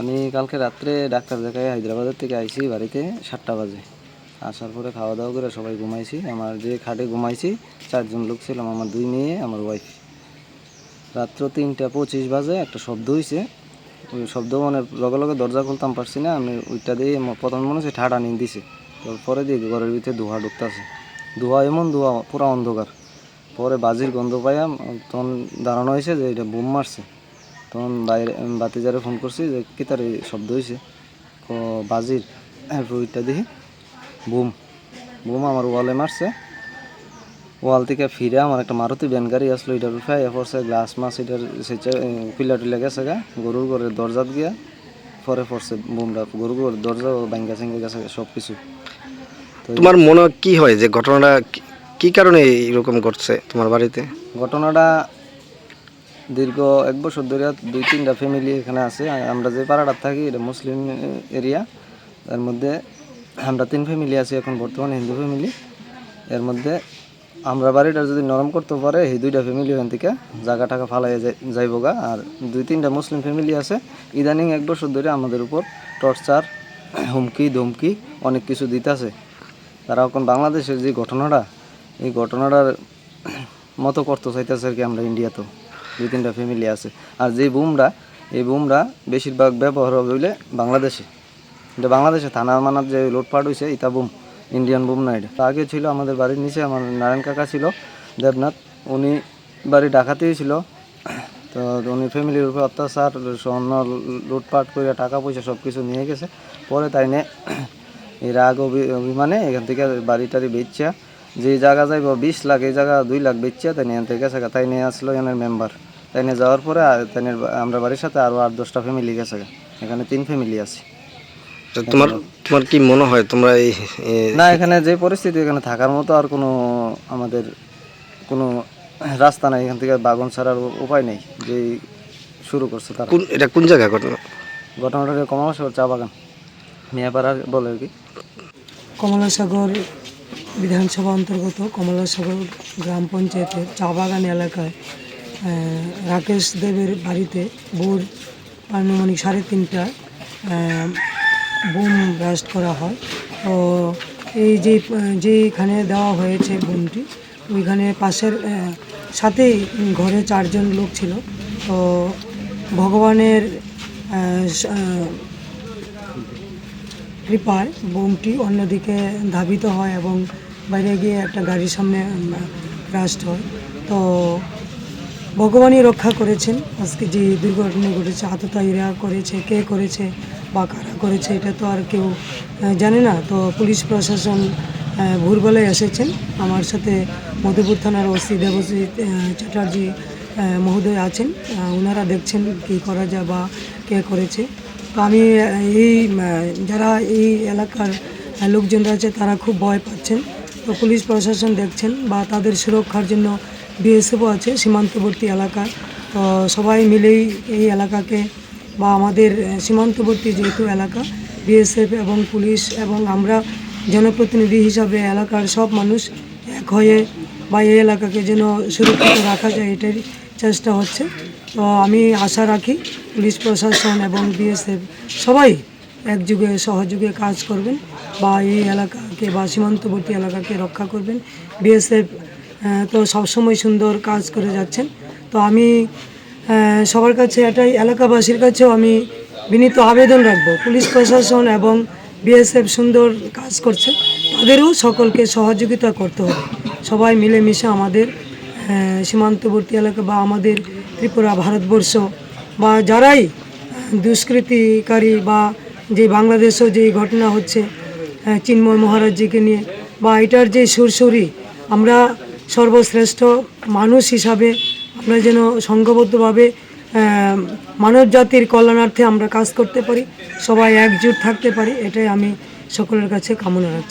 আমি কালকে রাত্রে ডাক্তার দেখাই হায়দ্রাবাদের থেকে আইছি বাড়িতে সাতটা বাজে। আসার পরে খাওয়া দাওয়া করে সবাই ঘুমাইছি। আমার যে খাটে ঘুমাইছি, চারজন লোক ছিলাম, আমার দুই মেয়ে, আমার ওয়াইফ রাত্র তিনটা পঁচিশ বাজে, একটা শব্দ হয়েছে ওই শব্দ মানে লগে লগে দরজা খুলতাম, পারছি না। আমি ওইটা দিয়ে প্রথম মনে হচ্ছে ঠাডা নিয়ে দিছে। পরে দিয়ে ঘরের ভিতরে ধোঁয়া ঢুকতেছে। ধোঁয়া এমন ধোঁয়া পুরো অন্ধকার। পরে বাজির গন্ধ পাইয়াম তখন দাঁড়ানো হয়েছে যে এটা বুম মারছে। তখন বাইরে বাতিজারে ফোন করছি যে, কি তার এই শব্দ হয়েছে বাজির এরপর ওইটা দেখি বুম। বুম আমার ওয়ালে মারছে। ওয়াল থেকে ফিরে আমার একটা মারুতি ভ্যান গাড়ি আসলো এটার উঠে পড়ছে গ্লাস মাছ এটার সেচে পিলা টিলা গেছে গা গরুর ঘরের দরজাত গিয়া পরে পড়ছে বুমটা গরুর ঘরের দরজা ভাঙ্গা চেঙ্গে গেছে সব কিছু তোমার মনে কি হয় যে ঘটনাটা কি- কি কারণে এরকম ঘটছে তোমার বাড়িতে? ঘটনাটা দীর্ঘ এক বছর ধরে দুই তিনটা ফ্যামিলি এখানে আছে আমরা যে পাড়াটা থাকি এটা মুসলিম এরিয়া এর মধ্যে আমরা তিন ফ্যামিলি আছি এখন বর্তমানে হিন্দু ফ্যামিলি এর মধ্যে আমরা বাড়িটা যদি নরম করতে পারে, এই দুইটা ফ্যামিলি ওখান থেকে জায়গা টাকা ফালাই যাইব গা আর দুই তিনটা মুসলিম ফ্যামিলি আছে, ইদানিং এক বছর ধরে আমাদের উপর টর্চার হুমকি, ধমকি অনেক কিছু দিতেছে। তারা এখন বাংলাদেশের যে ঘটনাটা, এই ঘটনাটার মতো করতে চাইতেছে আর কি আমরা ইন্ডিয়াতেও দুই তিনটা ফ্যামিলি আছে। আর যে বুমরা, এই বুমরা বেশিরভাগ ব্যবহার হইলে বাংলাদেশে। এটা বাংলাদেশে থানা মানার যে লোটপাট হয়েছে ইটা বুম। ইন্ডিয়ান বুম না এটা আগে ছিল আমাদের বাড়ির নিচে আমার নারায়ণ কাকা ছিল দেবনাথ। উনি বাড়ি ডাকাতেই ছিল। তো উনি ফ্যামিলির উপর অত্যাচার স্বর্ণ লুটপাট করে টাকা পয়সা সব কিছু নিয়ে গেছে। পরে তাই নিয়ে এই রাগ অভি- অভিমানে এখান থেকে বাড়ি টাড়ি বেচছে যে জায়গা যাইব বিশ লাখ এই জায়গা দুই লাখ বেচছে তাই নিয়ে থেকে গেছে তাই নিয়ে আসলো এখানের মেম্বার তাই নিয়ে যাওয়ার পরে তাই আমরা বাড়ির সাথে আরও আট দশটা ফ্যামিলি গেছে এখানে তিন ফ্যামিলি আছে। তোমার তোমার কি মনে হয় তোমরা এই না এখানে যে পরিস্থিতি এখানে থাকার মতো আর কোনো আমাদের কোনো রাস্তা নাই। এখান থেকে বাগন ছাড়ার উপায় নেই যে শুরু করছে তারা। কোন এটা কোন জায়গা ঘটনা? ঘটনাটা কমাশর চা বাগান মিয়াপাড়ার বলে আর কি। কমলাসাগর বিধানসভা অন্তর্গত কমলাসাগর গ্রাম পঞ্চায়েতের চা বাগান এলাকায় রাকেশ দেবের বাড়িতে ভোর আনুমানিক সাড়ে তিনটায় আহ, বুম ব্লাস্ট করা হয়। তো এই যে যেখানে দেওয়া হয়েছে বুমটি ওইখানে পাশের সাথেই ঘরে চারজন লোক ছিল। তো ভগবানের কৃপায় বোমটি অন্যদিকে ধাবিত হয় এবং বাইরে গিয়ে একটা গাড়ির সামনে ব্রাস্ট হয়। তো ভগবানই রক্ষা করেছেন। আজকে যে দুর্ঘটনা ঘটেছে, আততায়ীরা করেছে, কে করেছে বা কারা করেছে এটা তো আর কেউ জানে না। তো পুলিশ প্রশাসন ভোরবেলায় এসেছেন। আমার সাথে মধুপুর থানার ওসি আহ, চ্যাটার্জি মহোদয় আছেন। ওনারা দেখছেন কী করা যায় বা কে করেছে। তো আমি এই যারা এই এলাকার লোকজনরা আছে তারা খুব ভয় পাচ্ছেন। তো পুলিশ প্রশাসন দেখছেন বা তাদের সুরক্ষার জন্য বিএসএফও আছে সীমান্তবর্তী এলাকায় তো সবাই মিলেই এই এলাকাকে বা আমাদের সীমান্তবর্তী যেহেতু এলাকা বিএসএফ এবং পুলিশ এবং আমরা জনপ্রতিনিধি হিসাবে এলাকার সব মানুষ এক হয়ে বা এই এলাকাকে যেন সুরক্ষিত রাখা যায়, এটাই চেষ্টা হচ্ছে। তো আমি আশা রাখি পুলিশ প্রশাসন এবং বিএসএফ সবাই একযুগে, সহযোগে কাজ করবেন বা এই এলাকাকে বা সীমান্তবর্তী এলাকাকে রক্ষা করবেন। বিএসএফ তো সবসময় সুন্দর কাজ করে যাচ্ছেন। তো আমি সবার কাছে এটাই, এলাকাবাসীর কাছেও আমি বিনীত আবেদন রাখব। পুলিশ প্রশাসন এবং বিএসএফ সুন্দর কাজ করছে, তাদেরও সকলকে সহযোগিতা করতে হবে। সবাই মিলেমিশে আমাদের সীমান্তবর্তী এলাকা বা আমাদের ত্রিপুরা ভারতবর্ষ বা যারাই দুষ্কৃতিকারী বা যে বাংলাদেশেও যে ঘটনা হচ্ছে চিন্ময় মহারাজজিকে নিয়ে বা এটার যে সুরসুরি, আমরা সর্বশ্রেষ্ঠ মানুষ হিসাবে আমরা যেন সংঘবদ্ধভাবে মানব জাতির কল্যাণার্থে আমরা কাজ করতে পারি, সবাই একজুট থাকতে পারি, এটাই আমি সকলের কাছে কামনা রাখছি।